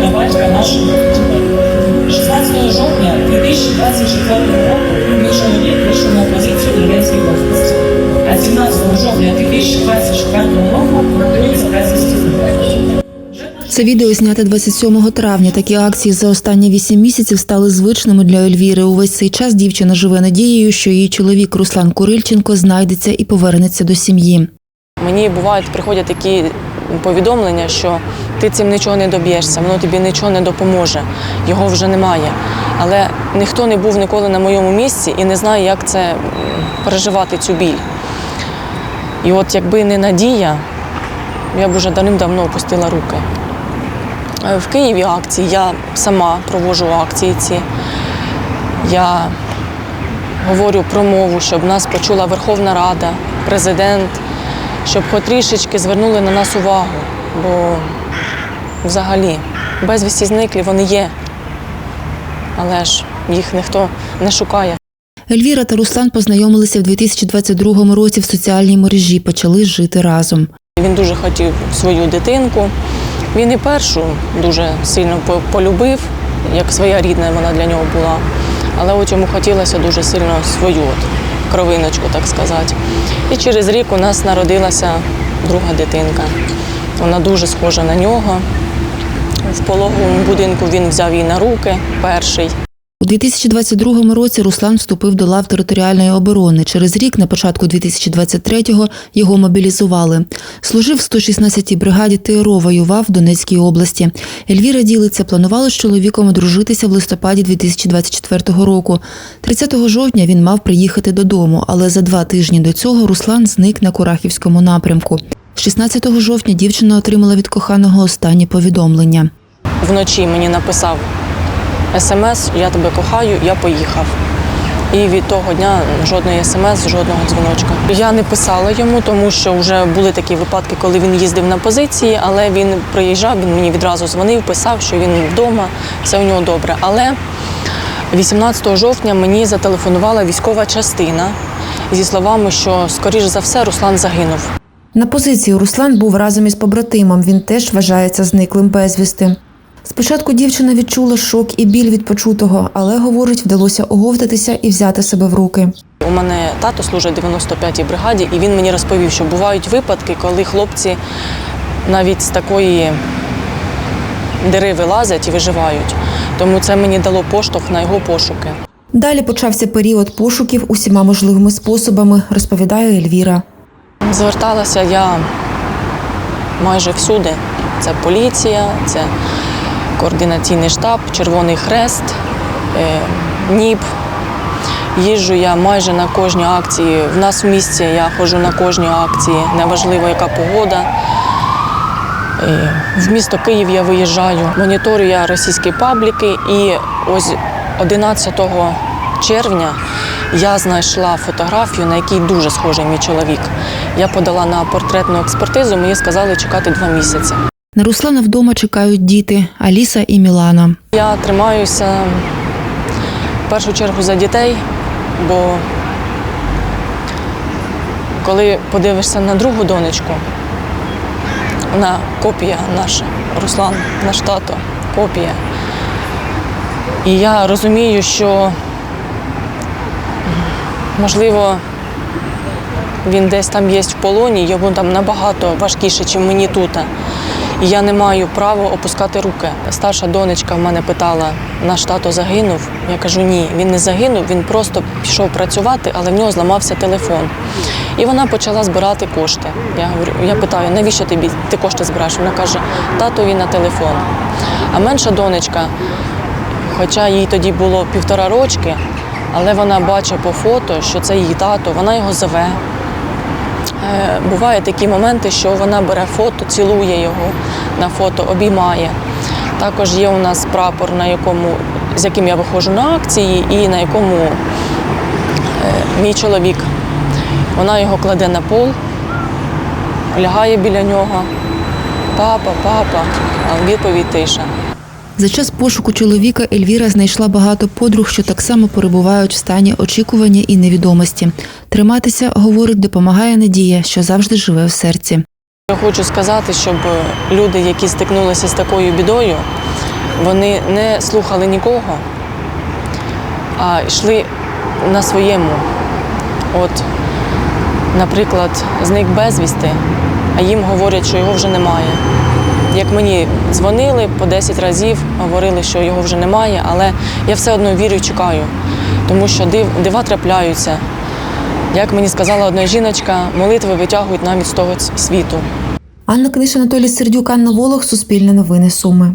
про батька нашого дітей. 16 жовтня 2024 року мій чоловік вийшов на позицію в Донецькій області, а 17 жовтня 2024 року врятується безвісті зниклим. Це відео зняте 27 травня. Такі акції за останні вісім місяців стали звичними для Ельвіри. Увесь цей час дівчина живе надією, що її чоловік Руслан Курильченко знайдеться і повернеться до сім'ї. Мені бувають приходять такі повідомлення, що ти цим нічого не доб'єшся, воно тобі нічого не допоможе, його вже немає. Але ніхто не був ніколи на моєму місці і не знає, як це переживати цю біль. І от якби не надія, я б вже давним-давно опустила руки. Е, В Києві акції я сама проводжу акції ці. Я говорю про мову, щоб нас почула Верховна Рада, президент, щоб хоч трішечки звернули на нас увагу. Бо взагалі безвісті зниклі вони є, але ж їх ніхто не шукає. Ельвіра та Руслан познайомилися в 2022 році в соціальній мережі, почали жити разом. Він дуже хотів свою дитинку. Він і першу дуже сильно полюбив, як своя рідна вона для нього була. Але от йому хотілося дуже сильно свою кровиночку, так сказати. І через рік у нас народилася друга дитинка. Вона дуже схожа на нього. В пологовому будинку він взяв її на руки перший. У 2022 році Руслан вступив до лав територіальної оборони. Через рік, на початку 2023-го, його мобілізували. Служив в 116-й бригаді ТРО, воював в Донецькій області. Ельвіра ділиться, планували з чоловіком одружитися в листопаді 2024 року. 30 жовтня він мав приїхати додому, але за два тижні до цього Руслан зник на Курахівському напрямку. 16 жовтня дівчина отримала від коханого останні повідомлення. Вночі мені написав смс, я тебе кохаю, я поїхав. І від того дня жодної смс, жодного дзвіночка. Я не писала йому, тому що вже були такі випадки, коли він їздив на позиції, але він приїжджав, він мені відразу дзвонив, писав, що він вдома, все у нього добре. Але 18 жовтня мені зателефонувала військова частина зі словами, що, скоріш за все, Руслан загинув. На позиції Руслан був разом із побратимом. Він теж вважається зниклим безвісти. Спочатку дівчина відчула шок і біль від почутого, але, говорить, вдалося оговтатися і взяти себе в руки. У мене тато служить 95-й бригаді, і він мені розповів, що бувають випадки, коли хлопці навіть з такої дири вилазять і виживають. Тому це мені дало поштовх на його пошуки. Далі почався період пошуків усіма можливими способами, розповідає Ельвіра. Зверталася я майже всюди. Це поліція, це координаційний штаб, Червоний Хрест, е, НІП. Їжджу я майже на кожні акції. В нас в місті я ходжу на кожні акції, неважливо, яка погода. Е, В місто Київ я виїжджаю, моніторю я російські пабліки, і ось 11 червня я знайшла фотографію, на якій дуже схожий мій чоловік. Я подала на портретну експертизу, мені сказали чекати два місяці. На Руслана вдома чекають діти Аліса і Мілана. Я тримаюся в першу чергу за дітей, бо коли подивишся на другу донечку, вона копія наша, Руслан, наш тато, копія. І я розумію, що можливо він десь там є в полоні, йому там набагато важкіше, ніж мені тут. Я не маю права опускати руки. Старша донечка в мене питала, наш тато загинув. Я кажу, ні, він не загинув, він просто пішов працювати, але в нього зламався телефон. І вона почала збирати кошти. Я говорю, я питаю, навіщо тобі ти кошти збираєш? Вона каже, татові на телефон. А менша донечка, хоча їй тоді було півтора рочки, але вона бачить по фото, що це її тато, вона його зове. Бувають такі моменти, що вона бере фото, цілує його на фото, обіймає. Також є у нас прапор, на якому, з яким я виходжу на акції, і на якому е, мій чоловік. Вона його кладе на пол, лягає біля нього. Папа, папа, а в відповідь тиша. За час пошуку чоловіка Ельвіра знайшла багато подруг, що так само перебувають в стані очікування і невідомості. Триматися, говорить, допомагає надія, що завжди живе в серці. Я хочу сказати, щоб люди, які стикнулися з такою бідою, Вони не слухали нікого, а йшли на своєму. От, наприклад, зник безвісти, а їм говорять, що його вже немає. Як мені дзвонили по 10 разів, говорили, що його вже немає, але я все одно вірю і чекаю, тому що див, дива трапляються. Як мені сказала одна жіночка, молитви витягують навіть з того світу. Анна Книша, Анатолій Сердюк, Анна Волох, Суспільне новини Суми.